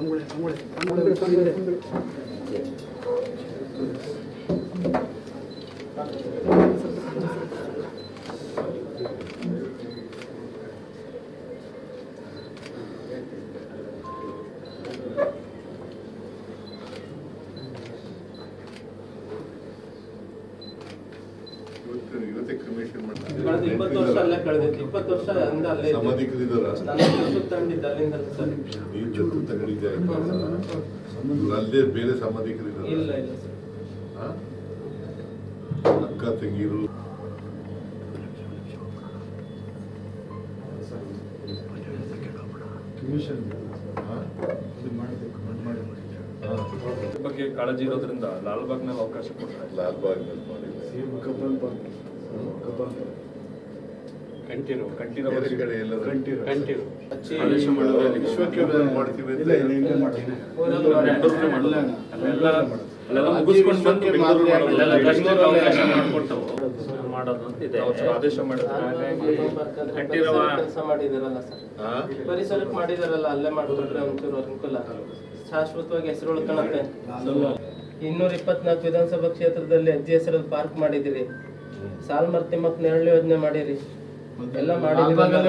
안골래 안골래 안골래 안골래 이것도 이것도 금액이 얼마나 ಇಪ್ಪತ್ತು ವರ್ಷ ಅಲ್ಲೇ ಕಳೆದಿತ್ತು ಇಪ್ಪತ್ತು ವರ್ಷ ಅಂದ ಅಲ್ಲೇ ತಂದಿದ್ದ ಅಲ್ಲಿಂದ ಸರ್. ನೀವು ಜೊತೆ ತಗೊಂಡಿದ್ದೆ ಇವ್ರು ಅಲ್ಲೇ ಬೇರೆ ಸಮಾಧಿಕರಿದಾರ ಇಲ್ಲ ಇಲ್ಲ ಸರ್. ಹಾ? ಅಕ್ಕ ತಂಗಿರು. ಬಗ್ಗೆ ಕಾಳಜಿ ಇರೋದ್ರಿಂದ ಲಾಲ್ಬಾಗ್ನಲ್ಲಿ ಅವಕಾಶ ಕೊಡ್ತಾರೆ. ಲಾಲ್ಬಾಗ್ನಲ್ಲಿ ಮಾಡಿದ್ದಾರೆ. ಕಬ್ಬನ್ ಬಾಗ್ ಕಬ್ಬನ್ ಕಡೆ ಎಲ್ಲಾದ್ರೂ ಕಂಟಿನ್ಯೂ ಆದೇಶ ಮಾಡಿದ್ರೆ ವಿಶ್ವಕ್ಕೆ ಮಾಡ್ತೀವಿ ಅಂತ ಅಲ್ಲೆಲ್ಲ ಅಲ್ಲೆಲ್ಲ ಮುಗಿಸ್ಕೊಂಡು ಬಂದು ಬೆಂಗಳೂರು ಮಾಡೋದು. ಬೆಂಗಳೂರು ಮಾಡೋದು ಅಂತ ಇದೆ. ಆದೇಶ ಮಾಡಿದ್ರೆ. ಕೆಲಸ ಮಾಡಿದಾರಲ್ಲ ಸರ್. ಹಾ? ಪರಿಸರಕ್ಕೆ ಮಾಡಿದಾರಲ್ಲ ಅಲ್ಲೇ ಮಾಡ್ಕೊಟ್ರೆ ಒಂಚೂರು ಅನುಕೂಲ. ಶಾಶ್ವತವಾಗಿ ಹೆಸರು ಉಳ್ಕೊಳತ್ತೆ ಇನ್ನೂರ ಇಪ್ಪತ್ನಾಲ್ಕು ವಿಧಾನಸಭಾ ಕ್ಷೇತ್ರದಲ್ಲಿ ಅಜ್ಜಿ ಹೆಸರಲ್ಲಿ ಪಾರ್ಕ್ ಮಾಡಿದಿರಿ ಸಾಲ್ಮರ್ತಿ ಮತ್ತೆ ನೆರಳು ಯೋಜನೆ ಮಾಡಿರಿ. ಎಲ್ಲ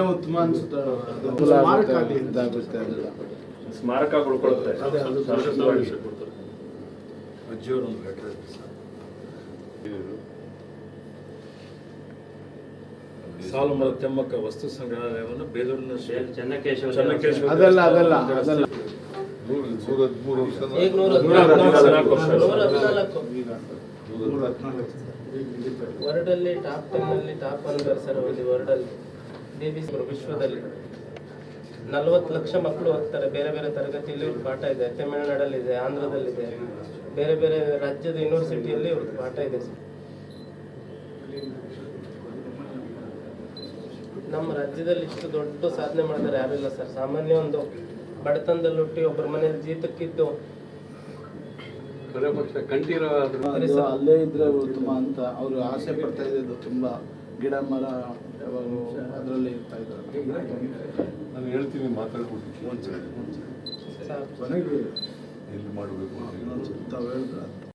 ಉತ್ತಮ ಅನ್ಸುತ್ತೆ ಅದು ಸ್ಮಾರಕ ಆಗ್ಲಿ ಇದಾಗುತ್ತೆ ಅದೆಲ್ಲ. ಸ್ಮಾರಕ ಉಳ್ಕೊಳುತ್ತೆ ಶಾಶ್ವತವಾಗಿ. ಸಾಲುಮರ ತಿಮ್ಮಕ್ಕ ವಸ್ತು ಸಂಗ್ರಹಾಲಯವನ್ನು ಬೇಲೂರಿನ ಚೆನ್ನಕೇಶವ ಚೆನ್ನಕೇಶವ ಅದೆಲ್ಲ ಅದೆಲ್ಲ ಅದೆಲ್ಲ ನೂರ ನೂರ ಹದಿಮೂರು ವರ್ಷ ನೂರ ನೂರ ಹದಿನಾಲ್ಕು ವರ್ಷ. ವರ್ಲ್ಡಲ್ಲಿ ಟಾಪ್ ಟೆನ್ ಅಲ್ಲಿ ಟಾಪ್ ಒನ್ ಒಂದು ವರ್ಲ್ಡಲ್ಲಿ ಡಿ ವಿಶ್ವದಲ್ಲಿ. ನಲ್ವತ್ತು ಲಕ್ಷ ಮಕ್ಕಳು ಹೋಗ್ತಾರೆ ಬೇರೆ ಬೇರೆ ತರಗತಿಯಲ್ಲಿ ಇವ್ರ ಪಾಠ ಇದೆ ತಮಿಳುನಾಡಲ್ಲಿದೆ ಆಂಧ್ರದಲ್ಲಿದೆ ಬೇರೆ ಬೇರೆ ರಾಜ್ಯದ ಯೂನಿವರ್ಸಿಟಿಯಲ್ಲಿ ಇವ್ರದ್ದು ಪಾಠ ಇದೆ ಸರ್. ನಮ್ಮ ರಾಜ್ಯದಲ್ಲಿ ಇಷ್ಟು ದೊಡ್ಡ ಸಾಧನೆ ಮಾಡಿದ್ರೆ ಇಲ್ಲ ಸರ್. ಸಾಮಾನ್ಯ ಒಂದು ಬಡತನದಲ್ಲಿ ಹುಟ್ಟಿ ಒಬ್ಬರ ಮನೆಯಲ್ಲಿ ಜೀತಕ್ಕಿದ್ದು ಅದು ಅಲ್ಲೇ ಇದ್ರೆ ಉತ್ತಮ ಅಂತ ಅವರು ಆಸೆ ಪಡ್ತಾ ಇದ್ದು ತುಂಬಾ ಗಿಡ ಮರ ಯಾವಾಗಲೂ ಅದರಲ್ಲಿ ಇರ್ತಾ ಇದ್ದಾರೆ. ನಾನು ಹೇಳ್ತೀನಿ ಮಾತಾಡ್ಕೊಡ್ತೀನಿ ಕೊನೆಗೆ ಎಲ್ಲಿ ಮಾಡಬೇಕು ತಾವು ಹೇಳಿದ್ರೆ